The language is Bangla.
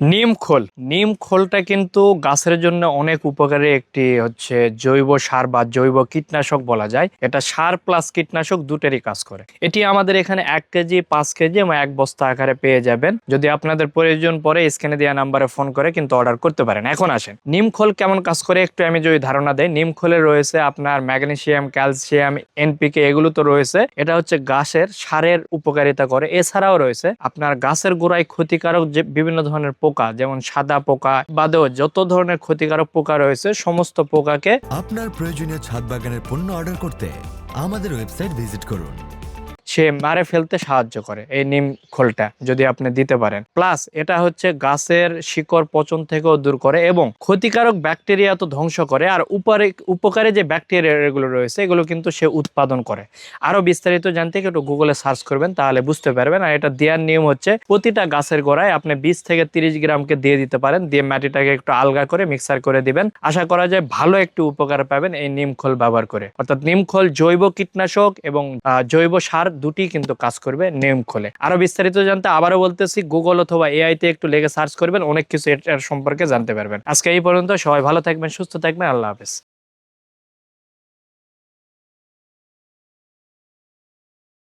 নিম খোল। নিম খোলটা কিন্তু গাছের জন্য অনেক উপকারী একটি হচ্ছে জৈব সার বা জৈব কীটনাশক বলা যায়। এটা সার প্লাস কীটনাশক দুটেরই কাজ করে। এটি আমাদের এখানে এক কেজি, পাঁচ কেজি এবং এক বস্তা আকারে পেয়ে যাবেন। যদি আপনাদের প্রয়োজন পরে স্ক্যানে দেওয়া নাম্বারে ফোন করে কিন্তু অর্ডার করতে পারেন। এখন আসেন। নিম খোল কেমন কাজ করে? একটু আমি যদি ধারণা দেয় নিম খোলে রয়েছে আপনার ম্যাগনেসিয়াম ক্যালসিয়াম এনপিকে এগুলো তো রয়েছে। এটা হচ্ছে গাছের সারের উপকারিতা করে। এছাড়াও রয়েছে আপনার গাছের গোড়ায় ক্ষতিকারক যে বিভিন্ন ধরনের পোকা, যেমন সাদা পোকা, বাদেও যত ধরনের ক্ষতিকারক পোকা রয়েছে, সমস্ত পোকাকে আপনার প্রয়োজনীয় ছাদ বাগানের পণ্য অর্ডার করতে আমাদের ওয়েবসাইট ভিজিট করুন। সে মারে ফেলতে সাহায্য করে এই নিম খোলটা যদি আপনি দিতে পারেন। প্লাস এটা হচ্ছে গাছের শিকড় পচন থেকেও দূর করে এবং ক্ষতিকারক ব্যাকটেরিয়া তো ধ্বংস করে, আর উপরে উপকারে যে ব্যাকটেরিয়া এগুলো রয়েছে, এগুলো কিন্তু সে উৎপাদন করে। আরও বিস্তারিত জানতে একটু গুগলে সার্চ করবেন, তাহলে বুঝতে পারবেন। আর এটা দেওয়ার নিয়ম হচ্ছে প্রতিটা গাছের গোড়ায় আপনি বিশ থেকে তিরিশ গ্রামকে দিয়ে দিতে পারেন, দিয়ে মাটিটাকে একটু আলগা করে মিক্সার করে দিবেন। আশা করা যায় ভালো একটু উপকার পাবেন এই নিম খোল ব্যবহার করে। অর্থাৎ নিম খোল জৈব কীটনাশক এবং জৈব সার দুটি কিন্তু কাজ করবে নেম খোলে। আরও বিস্তারিত জানতে আবারও বলতেছি গুগল অথবা এআই তে একটু লেগে সার্চ করবেন, অনেক কিছু এটার সম্পর্কে জানতে পারবেন। আজকে এই পর্যন্ত, সবাই ভালো থাকবেন, সুস্থ থাকবেন, আল্লাহ হাফেজ।